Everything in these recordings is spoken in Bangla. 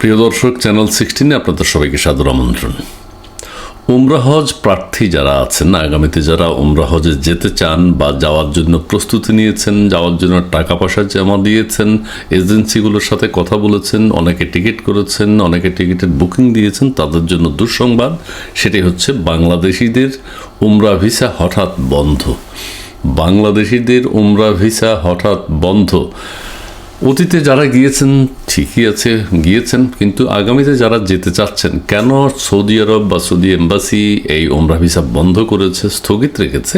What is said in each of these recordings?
প্রিয় দর্শক চ্যানেল সিক্সটিনে আপনাদের সবাইকে সাদর আমন্ত্রণ। উমরা হজ প্রার্থী যারা আছেন, আগামীতে যারা উমরা হজে যেতে চান বা যাওয়ার জন্য প্রস্তুতি নিয়েছেন, যাওয়ার জন্য টাকা পয়সা জমা দিয়েছেন, এজেন্সিগুলোর সাথে কথা বলেছেন, অনেকে টিকিট করেছেন, অনেকে টিকিটের বুকিং দিয়েছেন, তাদের জন্য দুঃসংবাদ, সেটি হচ্ছে বাংলাদেশিদের উমরা ভিসা হঠাৎ বন্ধ। বাংলাদেশিদের উমরা ভিসা হঠাৎ বন্ধ। অতীতে যারা গিয়েছেন, ঠিকই আছে, গিয়েছেন, কিন্তু আগামীতে যারা যেতে চাচ্ছেন, কেন সৌদি আরব বা সৌদি এম্বাসি এই ওমরা ভিসা বন্ধ করেছে, স্থগিত রেখেছে,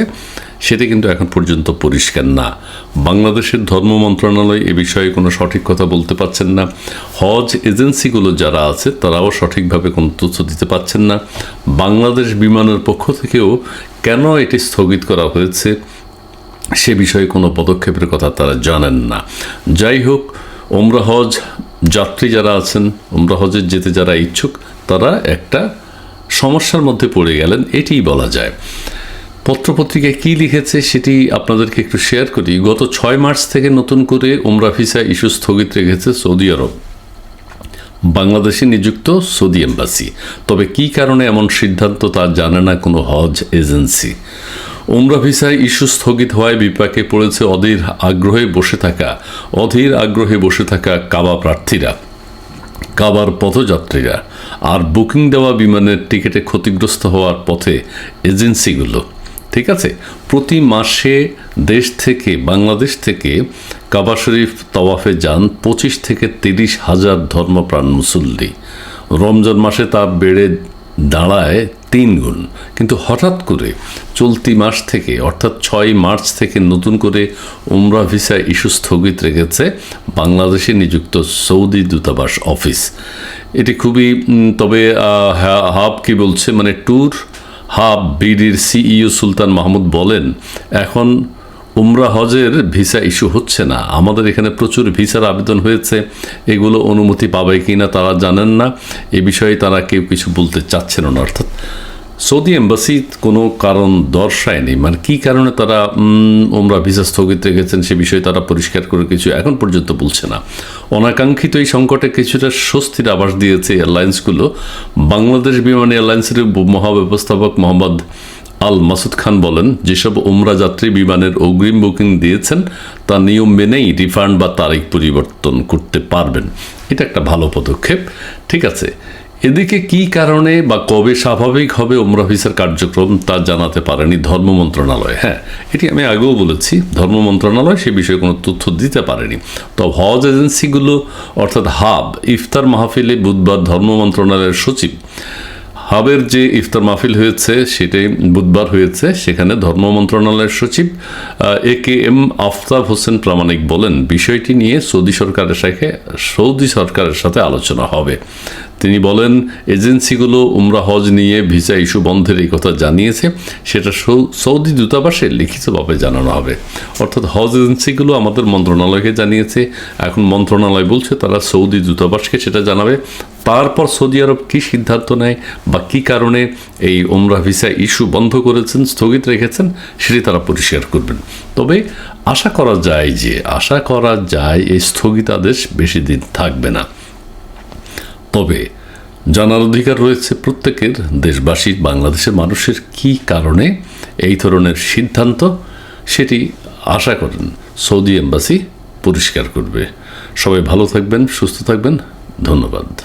সেটা কিন্তু এখন পর্যন্ত পরিষ্কার না। বাংলাদেশের ধর্ম মন্ত্রণালয় এ বিষয়ে কোনো সঠিক কথা বলতে পারছেন না। হজ এজেন্সিগুলো যারা আছে, তারাও সঠিকভাবে কোনো তথ্য দিতে পারছেন না। বাংলাদেশ বিমানের পক্ষ থেকেও কেন এটি স্থগিত করা হয়েছে? সে বিষয়ে কোনো পদক্ষেপের কথা তারা জানেন না। যাই হোক ওমরা হজ, যাত্রী যারা আছেন ওমরা যেতে যারা ইচ্ছুক, তারা একটা সমস্যার মধ্যে পড়ে গেলেন, এটিই বলা যায়। পত্রপত্রিকায় কী লিখেছে সেটি আপনাদেরকে একটু শেয়ার করি। গত ছয় মার্চ থেকে নতুন করে ওমরা ভিসা ইস্যু স্থগিত রেখেছে সৌদি আরব। বাংলাদেশে নিযুক্ত সৌদি এম্বাসি। তবে কী কারণে এমন সিদ্ধান্ত তা জানে না কোনো হজ এজেন্সি? উমরা ভিসায় ইস্যু স্থগিত হওয়ায় বিপাকে পড়েছে অধীর আগ্রহে বসে থাকা, অধীর আগ্রহে বসে থাকা কাবা প্রার্থীরা, কাবার পথযাত্রীরা। আর বুকিং দেওয়া বিমানের টিকিটে ক্ষতিগ্রস্ত হওয়ার পথে এজেন্সিগুলো। ঠিক আছে? প্রতি মাসে দেশ থেকে, বাংলাদেশ থেকে কাবা শরীফ তওয়াফে যান পঁচিশ থেকে তিরিশ হাজার ধর্মপ্রাণ মুসল্লি। রমজান মাসে তা বেড়ে দাঁড়ায় তিন গুণ। কিন্তু হঠাৎ করে চলতি মাস থেকে, অর্থাৎ ছয় মার্চ থেকে নতুন করে উমরা ভিসা ইস্যু স্থগিত রেখেছে বাংলাদেশে নিযুক্ত সৌদি দূতাবাস অফিস। এটি খুবই তবে হাব কি বলছে? মানে ট্যুর হাব বিডির সিইও সুলতান মাহমুদ বলেন, এখন উমরা হজের ভিসা ইস্যু হচ্ছে না। আমাদের এখানে প্রচুর ভিসার আবেদন হয়েছে। এগুলো অনুমতি পাবে কি না তারা জানেন না। এ বিষয়ে তারা কেউ কিছু বলতে চাচ্ছেন না, অর্থাৎ সৌদি এম্বাসি কোনো কারণ দর্শায়নি। মানে কী কারণে তারা ওমরা ভিসা স্থগিত রেখেছেন সে বিষয়ে তারা পরিষ্কার করে কিছু এখন পর্যন্ত বলছে না। অনাকাঙ্ক্ষিত এই সংকটে কিছুটা স্বস্তির আভাস দিয়েছে এয়ারলাইন্সগুলো। বাংলাদেশ বিমান এয়ারলাইন্সের মহাব্যবস্থাপক মোহাম্মদ আল মাসুদ খান বলেন, যেসব উমরা যাত্রী বিমানের অগ্রিম বুকিং দিয়েছেন, তা নিয়ম মেনেই রিফান্ড বা তারিখ পরিবর্তন করতে পারবেন। এটা একটা ভালো পদক্ষেপ। ঠিক আছে, এদিকে কি কারণে বা কবে স্বাভাবিক হবে উমরা ভিসার কার্যক্রম তা জানাতে পারেনি ধর্ম মন্ত্রণালয়। হ্যাঁ এটি আমি আগেও বলেছি, ধর্ম মন্ত্রণালয় সে বিষয়ে কোনো তথ্য দিতে পারেনি। তো হজ এজেন্সিগুলো, অর্থাৎ হাব, ইফতার মাহফিলে বুধবার ধর্ম মন্ত্রণালয়ের সচিব হাবের যে ইফতার মাহফিল হয়েছে, সেটাই বুধবার হয়েছে। সেখানে ধর্ম মন্ত্রণালয়ের সচিব A K M Aftab Hossain Pramanik বলেন, বিষয়টি নিয়ে সৌদি সরকারের সাথে সৌদি সরকারের সাথে আলোচনা হবে। তিনি বলেন, এজেন্সিগুলো উমরা হজ নিয়ে ভিসা ইস্যু বন্ধের এই কথা জানিয়েছে। সেটা সৌদি দূতাবাসে লিখিতভাবে জানানো হবে। অর্থাৎ হজ এজেন্সিগুলো আমাদের মন্ত্রণালয়কে জানিয়েছে। এখন মন্ত্রণালয় বলছে, তারা সৌদি দূতাবাসকে সেটা জানাবে। তারপর সৌদি আরব কী সিদ্ধান্ত নেয় বা কী কারণে এই ওমরা ভিসা ইস্যু বন্ধ করেছেন, স্থগিত রেখেছেন, সেটি তারা পরিষ্কার করবেন। তবে আশা করা যায় যে, আশা করা যায় এই স্থগিতাদেশ বেশি দিন থাকবে না। তবে জানার অধিকার রয়েছে প্রত্যেকের। দেশবাসী, বাংলাদেশের মানুষের কি কারণে এই ধরনের সিদ্ধান্ত? সেটি আশা করেন সৌদি এম্বাসি পরিষ্কার করবে। সবাই ভালো থাকবেন, সুস্থ থাকবেন। ধন্যবাদ।